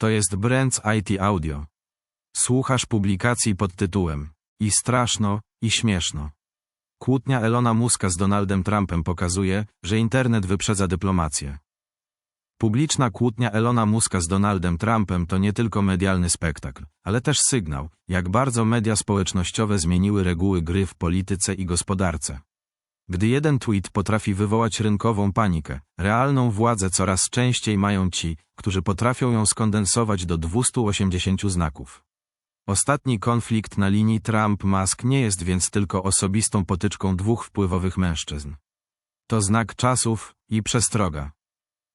To jest Brands IT Audio. Słuchasz publikacji pod tytułem I straszno, i śmieszno. Kłótnia Elona Muska z Donaldem Trumpem pokazuje, że internet wyprzedza dyplomację. Publiczna kłótnia Elona Muska z Donaldem Trumpem to nie tylko medialny spektakl, ale też sygnał, jak bardzo media społecznościowe zmieniły reguły gry w polityce i gospodarce. Gdy jeden tweet potrafi wywołać rynkową panikę, realną władzę coraz częściej mają ci, którzy potrafią ją skondensować do 280 znaków. Ostatni konflikt na linii Trump-Musk nie jest więc tylko osobistą potyczką dwóch wpływowych mężczyzn. To znak czasów i przestroga.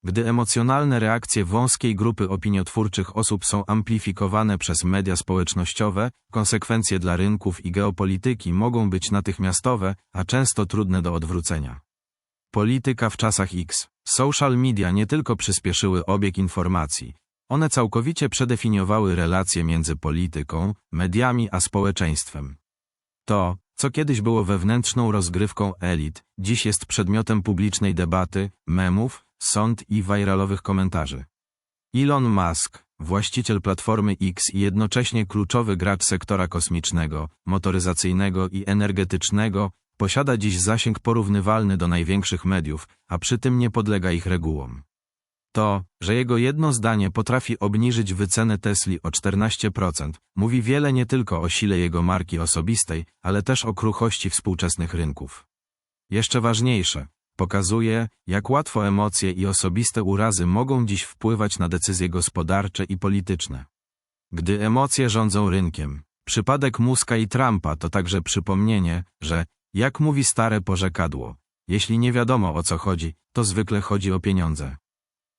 Gdy emocjonalne reakcje wąskiej grupy opiniotwórczych osób są amplifikowane przez media społecznościowe, konsekwencje dla rynków i geopolityki mogą być natychmiastowe, a często trudne do odwrócenia. Polityka w czasach X. Social media nie tylko przyspieszyły obieg informacji, one całkowicie przedefiniowały relacje między polityką, mediami a społeczeństwem. To, co kiedyś było wewnętrzną rozgrywką elit, dziś jest przedmiotem publicznej debaty, memów, sąd i viralowych komentarzy. Elon Musk, właściciel platformy X i jednocześnie kluczowy gracz sektora kosmicznego, motoryzacyjnego i energetycznego, posiada dziś zasięg porównywalny do największych mediów, a przy tym nie podlega ich regułom. To, że jego jedno zdanie potrafi obniżyć wycenę Tesli o 14%, mówi wiele nie tylko o sile jego marki osobistej, ale też o kruchości współczesnych rynków. Jeszcze ważniejsze, pokazuje, jak łatwo emocje i osobiste urazy mogą dziś wpływać na decyzje gospodarcze i polityczne. Gdy emocje rządzą rynkiem, przypadek Muska i Trumpa to także przypomnienie, że, jak mówi stare porzekadło, jeśli nie wiadomo o co chodzi, to zwykle chodzi o pieniądze.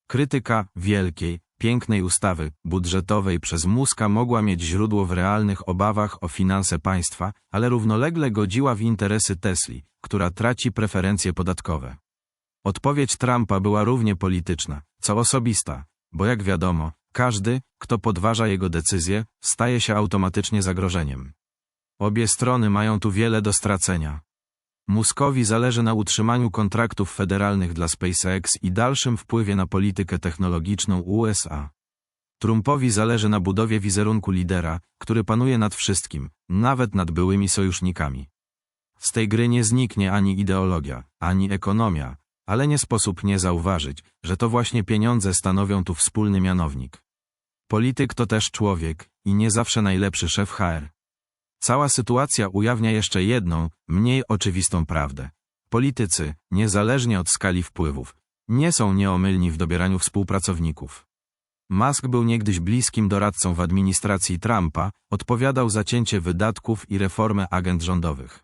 Krytyka wielkiej, pięknej ustawy budżetowej przez Muska mogła mieć źródło w realnych obawach o finanse państwa, ale równolegle godziła w interesy Tesli, która traci preferencje podatkowe. Odpowiedź Trumpa była równie polityczna, co osobista, bo jak wiadomo, każdy, kto podważa jego decyzje, staje się automatycznie zagrożeniem. Obie strony mają tu wiele do stracenia. Muskowi zależy na utrzymaniu kontraktów federalnych dla SpaceX i dalszym wpływie na politykę technologiczną USA. Trumpowi zależy na budowie wizerunku lidera, który panuje nad wszystkim, nawet nad byłymi sojusznikami. Z tej gry nie zniknie ani ideologia, ani ekonomia, ale nie sposób nie zauważyć, że to właśnie pieniądze stanowią tu wspólny mianownik. Polityk to też człowiek i nie zawsze najlepszy szef HR. Cała sytuacja ujawnia jeszcze jedną, mniej oczywistą prawdę. Politycy, niezależnie od skali wpływów, nie są nieomylni w dobieraniu współpracowników. Musk był niegdyś bliskim doradcą w administracji Trumpa, odpowiadał za cięcie wydatków i reformę agent rządowych.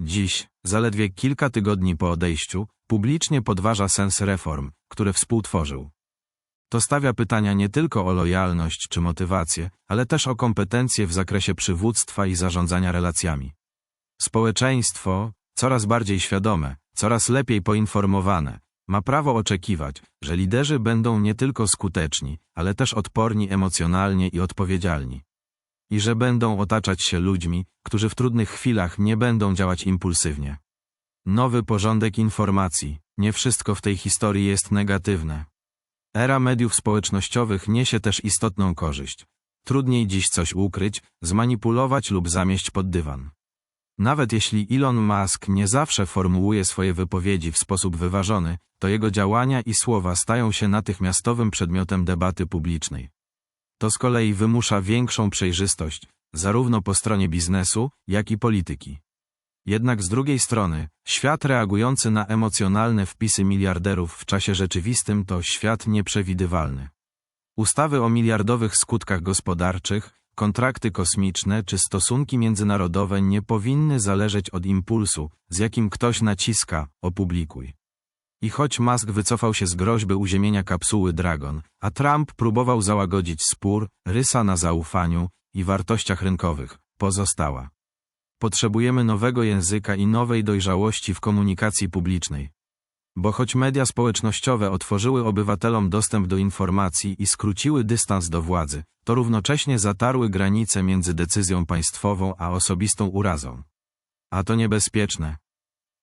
Dziś, zaledwie kilka tygodni po odejściu, publicznie podważa sens reform, które współtworzył. To stawia pytania nie tylko o lojalność czy motywację, ale też o kompetencje w zakresie przywództwa i zarządzania relacjami. Społeczeństwo, coraz bardziej świadome, coraz lepiej poinformowane, ma prawo oczekiwać, że liderzy będą nie tylko skuteczni, ale też odporni emocjonalnie i odpowiedzialni. I że będą otaczać się ludźmi, którzy w trudnych chwilach nie będą działać impulsywnie. Nowy porządek informacji. Nie wszystko w tej historii jest negatywne. Era mediów społecznościowych niesie też istotną korzyść. Trudniej dziś coś ukryć, zmanipulować lub zamieść pod dywan. Nawet jeśli Elon Musk nie zawsze formułuje swoje wypowiedzi w sposób wyważony, to jego działania i słowa stają się natychmiastowym przedmiotem debaty publicznej. To z kolei wymusza większą przejrzystość, zarówno po stronie biznesu, jak i polityki. Jednak z drugiej strony, świat reagujący na emocjonalne wpisy miliarderów w czasie rzeczywistym to świat nieprzewidywalny. Ustawy o miliardowych skutkach gospodarczych, kontrakty kosmiczne czy stosunki międzynarodowe nie powinny zależeć od impulsu, z jakim ktoś naciska, opublikuj. I choć Musk wycofał się z groźby uziemienia kapsuły Dragon, a Trump próbował załagodzić spór, rysa na zaufaniu i wartościach rynkowych, pozostała. Potrzebujemy nowego języka i nowej dojrzałości w komunikacji publicznej. Bo choć media społecznościowe otworzyły obywatelom dostęp do informacji i skróciły dystans do władzy, to równocześnie zatarły granice między decyzją państwową a osobistą urazą. A to niebezpieczne,